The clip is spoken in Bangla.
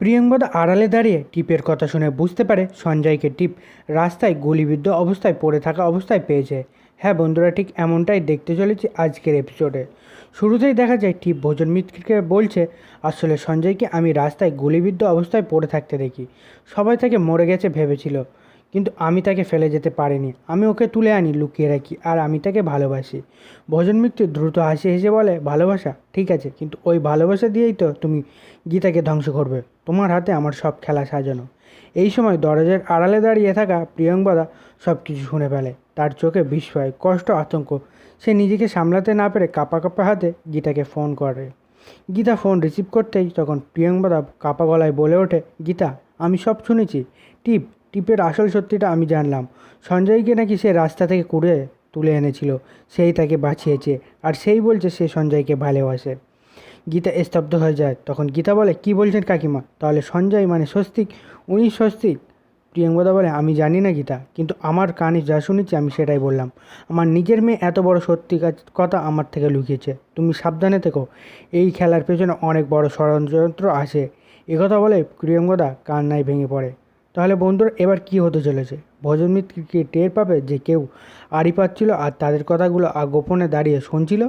প্রিয়ঙ্বদা আড়ালে দাঁড়িয়ে টিপের কথা শুনে বুঝতে পারে সঞ্জয়কে টিপ রাস্তায় গুলিবিদ্ধ অবস্থায় পড়ে থাকা অবস্থায় পেয়েছে। হ্যাঁ বন্ধুরা, ঠিক এমনটাই দেখতে চলেছি আজকের এপিসোডে শুরুতেই দেখা যায় টিপ ভোজন মিত্রকে বলছে, আসলে সঞ্জয়কে আমি রাস্তায় গুলিবিদ্ধ অবস্থায় পড়ে থাকতে দেখি। সবাই তাকে মরে গেছে ভেবেছিল। কিন্তু আমি তাকে ফেলে যেতে পারিনি। আমি ওকে তুলে আনি, লুকিয়ে রাখি, আর আমি তাকে ভালোবাসি। ভজন মিত্র দ্রুত হাসি হেসে বলে, ভালোবাসা? ঠিক আছে, কিন্তু ওই ভালোবাসা দিয়েই তো তুমি গীতাকে ধ্বংস করবে। তোমার হাতে আমার সব খেলা সাজানো। এই সময় দরজার আড়ালে দাঁড়িয়ে থাকা প্রিয়ঙ্বদা সব কিছু শুনে ফেলে। তার চোখে বিস্ময়, কষ্ট, আতঙ্ক। সে নিজেকে সামলাতে না পেরে কাপা কাপা হাতে গীতাকে ফোন করে। গীতা ফোন রিসিভ করতেই তখন প্রিয়ঙ্বদা কাপা গলায় বলে ওঠে, গীতা, আমি সব শুনেছি। টিপ টিপের আসল সত্যিটা আমি জানলাম। সঞ্জয়কে নাকি সে রাস্তা থেকে কুড়ে তুলে এনেছিল, সেই তাকে বাঁচিয়েছে, আর সেই বলছে সে সঞ্জয়কে ভালোবাসে। গীতা স্তব্ধ হয়ে যায়। তখন গীতা বলে, কি বলছেন কাকিমা? তাহলে সঞ্জয় মানে স্বস্তিক। উনি স্বস্তিক। প্রিয়ঙ্গদা বলে, আমি জানি না গীতা, কিন্তু আমার কানে যা শুনেছি আমি সেটাই বললাম। আমার নিজের মেয়ে এত বড় সত্যি কথা আমার থেকে লুকিয়েছে। তুমি সাবধানে থেকো। এই খেলার পেছনে অনেক বড় ষড়যন্ত্র আছে। একথা বলে প্রিয়ঙ্গদা কান্নায় ভেঙে পড়ে। তাহলে বন্ধুরা, এবার কি হতে চলেছে? ভজন কি টের পাবে যে কেউ আড়ি পাচ্ছিল আর তাদের কথাগুলো গোপনে দাঁড়িয়ে শুনছিল?